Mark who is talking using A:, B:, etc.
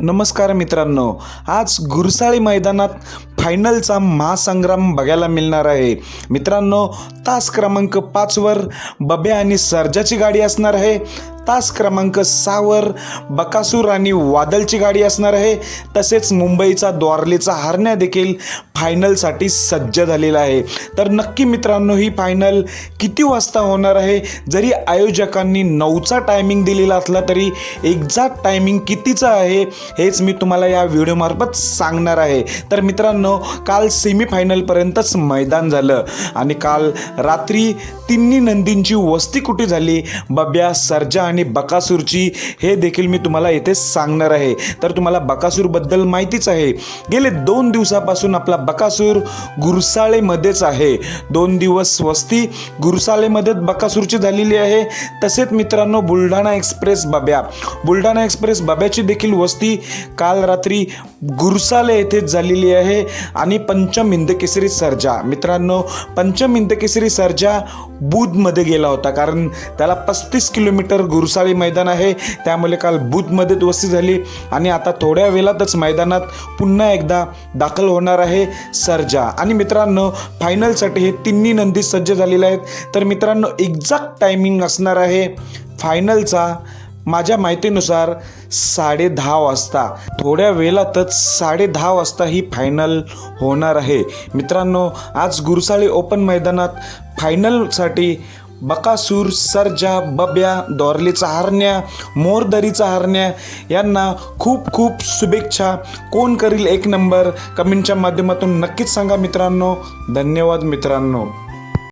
A: नमस्कार मित्रांनो आज गुरसाळी मैदानात फायनलचा महासंग्राम बघायला मिळणार आहे. मित्रांनो तास क्रमांक पाचवर बब्या आणि सर्जाची गाडी असणार आहे. तास क्रमांक सहावर बकासूर आणि वादलची गाडी असणार आहे. तसेच मुंबईचा द्वारलेचा हरण्या देखील फायनलसाठी सज्ज झालेला आहे. तर नक्की मित्रांनो ही फायनल किती वाजता होणार आहे? जरी आयोजकांनी नऊचा टायमिंग दिलेला असला तरी एक्झॅक्ट टायमिंग कितीचं आहे हेच मी तुम्हाला या व्हिडिओमार्फत सांगणार आहे. तर मित्रांनो काल सेमीफायनलपर्यंतच मैदान झालं आणि काल रात्री तिन्ही नंदींची वस्ती कुठे झाली? बब्या सर्जा आणि बकासूरची हे देखील मी तुम्हाला येथे सांगणार आहे. तर तुम्हाला बकासूरबद्दल माहितीच आहे. गेले दोन दिवसापासून आपला बकासूर गुरसाळेमध्येच आहे. दोन दिवस वस्ती गुरसाळेमध्येच बकासूरची झालेली आहे. तसेच मित्रांनो बुलढाणा एक्सप्रेस बब्या. बुलढाणा एक्सप्रेस बब्याची देखील वस्ती काल रात्री गुरसाले येथेच झालेली आहे आणि पंचम हिंदकेसरी सर्जा. मित्रांनो पंचम हिंदकेसरी सर्जा बुधमध्ये गेला होता. कारण त्याला पस्तीस किलोमीटर गुरसाळी मैदान आहे. त्यामुळे काल बुथमध्ये वस्ती झाली आणि आता थोड्या वेळातच मैदानात पुन्हा एकदा दाखल होणार आहे सर्जा. आणि मित्रांनो फायनलसाठी हे तिन्ही नंदी सज्ज झालेले आहेत. तर मित्रांनो एक्झॅक्ट टायमिंग असणार आहे. फायनलचा माझ्या माहितीनुसार साडे दहा वाजता. थोड्या वेळातच साडे दहा वाजता ही फायनल होणार आहे. मित्रांनो आज गुरसाळी ओपन मैदानात फायनलसाठी बकासूर सर्जा बब्या दोरलीचा हरण्या मोरदरीचा हरण्या यांना खूप खूप शुभेच्छा. कोण करील एक नंबर? कमेंटच्या माध्यमातून नक्कीच सांगा मित्रांनो. धन्यवाद मित्रांनो.